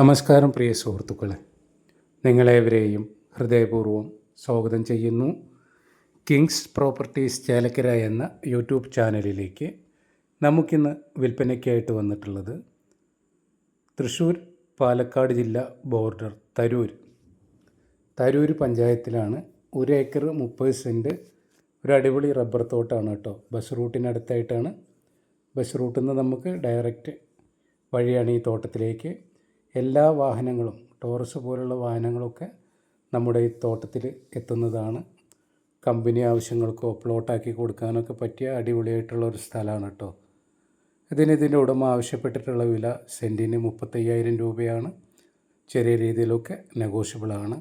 നമസ്കാരം പ്രിയ സുഹൃത്തുക്കളെ. നിങ്ങളേവരെയും ഹൃദയപൂർവം സ്വാഗതം ചെയ്യുന്നു. കിങ്സ് പ്രോപ്പർട്ടീസ് ചേലക്കര എന്ന യൂട്യൂബ് ചാനലിലേക്ക് നമുക്കിന്ന് വിൽപ്പനയ്ക്കായിട്ട് വന്നിട്ടുള്ളത് തൃശ്ശൂർ പാലക്കാട് ജില്ല ബോർഡർ തരൂർ. തരൂർ പഞ്ചായത്തിലാണ് ഒരു ഏക്കർ മുപ്പത് സെന്റ് ഒരു അടിപൊളി റബ്ബർ തോട്ടാണ് കേട്ടോ. ബസ് റൂട്ടിനടുത്തായിട്ടാണ്. ബസ് റൂട്ടിൽ നിന്ന് നമുക്ക് ഡയറക്റ്റ് വഴിയാണ് ഈ തോട്ടത്തിലേക്ക് എല്ലാ വാഹനങ്ങളും ടോറസ് പോലുള്ള വാഹനങ്ങളൊക്കെ നമ്മുടെ ഈ തോട്ടത്തിൽ എത്തുന്നതാണ്. കമ്പനി ആവശ്യങ്ങൾക്കോ പ്ലോട്ടാക്കി കൊടുക്കാനൊക്കെ പറ്റിയ അടിപൊളിയായിട്ടുള്ള ഒരു സ്ഥലമാണ് കേട്ടോ. ഇതിന് ഇതിന്റെ ഉടമ ആവശ്യപ്പെട്ടിട്ടുള്ള വില സെന്റിന് മുപ്പത്തയ്യായിരം രൂപയാണ്. ചെറിയ രീതിയിലൊക്കെ നെഗോഷ്യബിളാണ്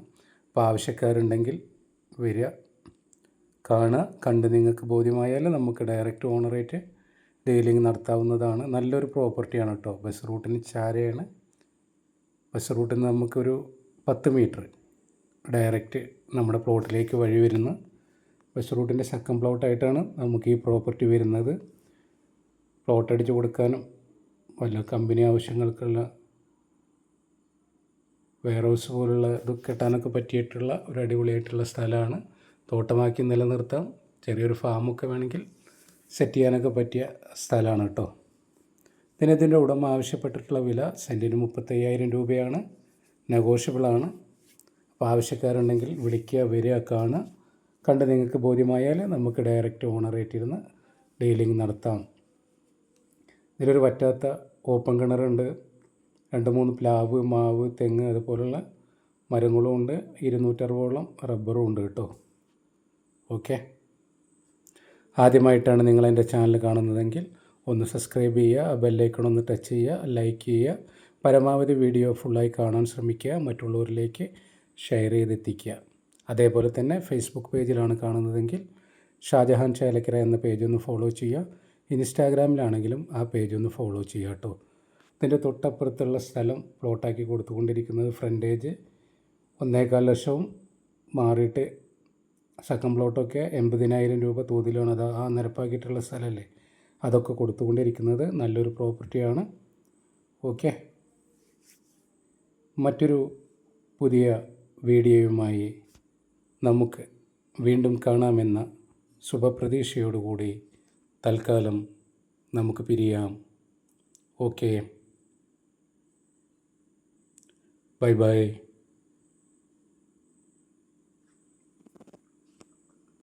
അപ്പോൾ ആവശ്യക്കാരുണ്ടെങ്കിൽ വരിക. കാണുക കണ്ട് നിങ്ങൾക്ക് ബോധ്യമായാൽ നമുക്ക് ഡയറക്റ്റ് ഓണറേറ്റ് ഡീലിംഗ് നടത്താവുന്നതാണ്. നല്ലൊരു പ്രോപ്പർട്ടിയാണ് കേട്ടോ. ബസ് റൂട്ടിന് ചാരയാണ്. ബസ് റൂട്ടിൽ നിന്ന് നമുക്കൊരു പത്ത് മീറ്റർ ഡയറക്റ്റ് നമ്മുടെ പ്ലോട്ടിലേക്ക് വഴി വരുന്ന ബസ് റൂട്ടിന്റെ സെക്കൻഡ് പ്ലോട്ടായിട്ടാണ് നമുക്ക് ഈ പ്രോപ്പർട്ടി വരുന്നത്. പ്ലോട്ട് അടിച്ച് കൊടുക്കാനും വല്ല കമ്പനി ആവശ്യങ്ങൾക്കുള്ള വെയർ ഹൗസ് പോലുള്ള ഇത് കെട്ടാനൊക്കെ പറ്റിയിട്ടുള്ള ഒരു അടിപൊളിയായിട്ടുള്ള സ്ഥലമാണ്. തോട്ടമാക്കി നിലനിർത്താം. ചെറിയൊരു ഫാമൊക്കെ വേണമെങ്കിൽ സെറ്റ് ചെയ്യാനൊക്കെ പറ്റിയ സ്ഥലമാണ് കേട്ടോ. ഇതിനതിന്റെ ഉടമ ആവശ്യപ്പെട്ടിട്ടുള്ള വില സെന്റിന് മുപ്പത്തയ്യായിരം രൂപയാണ്. നെഗോഷ്യബിളാണ്. അപ്പോൾ ആവശ്യക്കാരുണ്ടെങ്കിൽ വിളിക്കുക വരിക കാണുക. കണ്ട് നിങ്ങൾക്ക് ബോധ്യമായാൽ നമുക്ക് ഡയറക്റ്റ് ഓണറേറ്റിരുന്ന് ഡീലിംഗ് നടത്താം. ഇതിലൊരു പറ്റാത്ത ഓപ്പൺ കിണറുണ്ട് രണ്ട് മൂന്ന് പ്ലാവ് മാവ് തെങ്ങ് അതുപോലുള്ള മരങ്ങളും ഉണ്ട്. ഇരുന്നൂറ്ററുപതോളം റബ്ബറും ഉണ്ട് കേട്ടോ. ഓക്കെ. ആദ്യമായിട്ടാണ് നിങ്ങൾ എന്റെ ചാനൽ കാണുന്നതെങ്കിൽ ഒന്ന് സബ്സ്ക്രൈബ് ചെയ്യുക ബെല്ലൈക്കൺ ഒന്ന് ടച്ച് ചെയ്യുക ലൈക്ക് ചെയ്യുക. പരമാവധി വീഡിയോ ഫുള്ളായി കാണാൻ ശ്രമിക്കുക മറ്റുള്ളവരിലേക്ക് ഷെയർ ചെയ്തെത്തിക്കുക. അതേപോലെ തന്നെ ഫേസ്ബുക്ക് പേജിലാണ് കാണുന്നതെങ്കിൽ ഷാജഹാൻ ചേലക്കര എന്ന പേജ് ഒന്ന് ഫോളോ ചെയ്യുക. ഇൻസ്റ്റാഗ്രാമിലാണെങ്കിലും ആ പേജ് ഒന്ന് ഫോളോ ചെയ്യുക കേട്ടോ ഇതിന്റെ തൊട്ടപ്പുറത്തുള്ള സ്ഥലം പ്ലോട്ടാക്കി കൊടുത്തുകൊണ്ടിരിക്കുന്നത് ഫ്രണ്ടേജ് ഒന്നേകാൽ ലക്ഷവും മാറിയിട്ട് സെക്കൻഡ് പ്ലോട്ടൊക്കെ എൺപതിനായിരം രൂപ തോതിലാണ് അത് ആ നിരപ്പാക്കിയിട്ടുള്ള സ്ഥലമല്ലേ? അതൊക്കെ കൊടുത്തുകൊണ്ടിരിക്കുന്നത് നല്ലൊരു പ്രോപ്പർട്ടിയാണ്. ഓക്കെ. മറ്റൊരു പുതിയ വീഡിയോയുമായി നമുക്ക് വീണ്ടും കാണാമെന്ന ശുഭപ്രതീക്ഷയോടുകൂടി തൽക്കാലം നമുക്ക് പിരിയാം. ഓക്കെ. Bye bye.